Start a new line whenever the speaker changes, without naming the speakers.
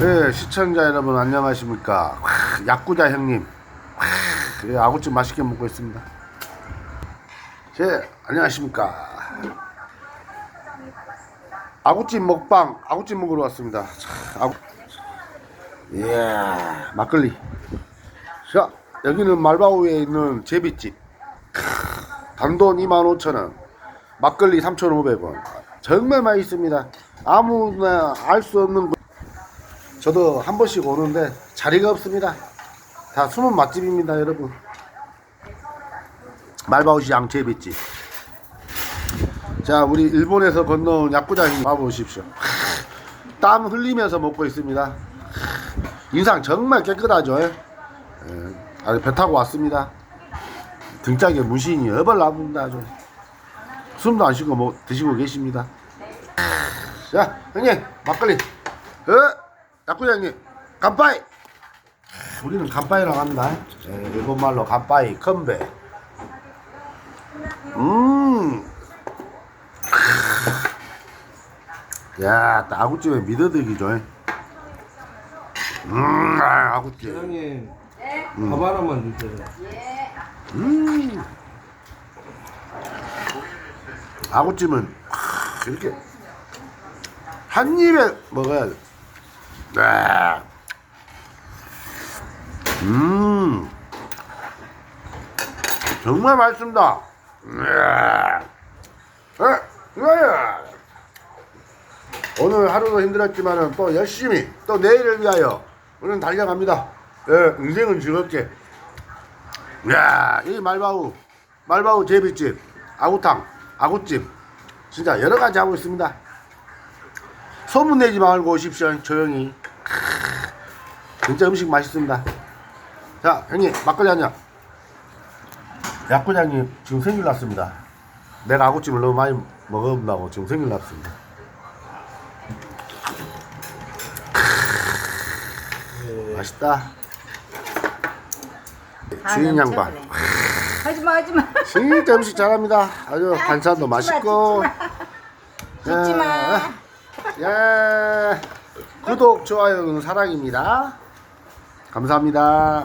네, 시청자 여러분 안녕하십니까. 와, 야구자 형님. 와, 예, 아구찜 맛있게 먹고 있습니다. 제 안녕하십니까. 아구찜 먹방, 아구찜 먹으러 왔습니다. 자, 아구... 이야, 막걸리. 자, 여기는 말바우에 있는 제비집. 크, 단돈 25,000원. 막걸리 3,500원. 정말 맛있습니다. 아무나 알 수 없는 저도 한 번씩 오는데 자리가 없습니다. 다 숨은 맛집입니다, 여러분. 말바우시 양채비집. 자, 우리 일본에서 건너온 야구장님 와보십시오. 땀 흘리면서 먹고 있습니다. 인상 정말 깨끗하죠. 예, 아주 배 타고 왔습니다. 등짝에 무신이 여벌 나봅니다. 아주. 숨도 안 쉬고 뭐 드시고 계십니다. 자, 형님 막걸리. 어? 야구장님 간파이. 우리는 간파이라고 합니다. 예, 일본 말로 간파이 컨베. 음. 야, 또 아구찜에 미더덕이죠. 음, 아, 아구찜.
사장님 밥 하나만 주세요.
음. 아구찜은 하, 이렇게 한 입에 먹어야 돼. 네. 음. 정말 맛있습니다. 네. 어, 이거야. 오늘 하루도 힘들었지만은 또 열심히 또 내일을 위하여 오늘 달려갑니다. 예, 인생은 즐겁게. 야, 이 말바우, 말바우 제비집, 아구탕, 아구찜, 진짜 여러 가지 하고 있습니다. 소문 내지 말고 오십시오, 조용히. 크으, 진짜 음식 맛있습니다. 자, 형님, 막걸리 한 잔. 약구장님, 지금 생일 났습니다. 내가 아구찜을 너무 많이 먹어본다고 지금 생일 났습니다. 크으, 맛있다. 주인 양반.
하지마 하지마
진짜 음식 잘합니다. 아주 반찬도 맛있고.
웃지마
예. 구독, 좋아요는 사랑입니다. 감사합니다.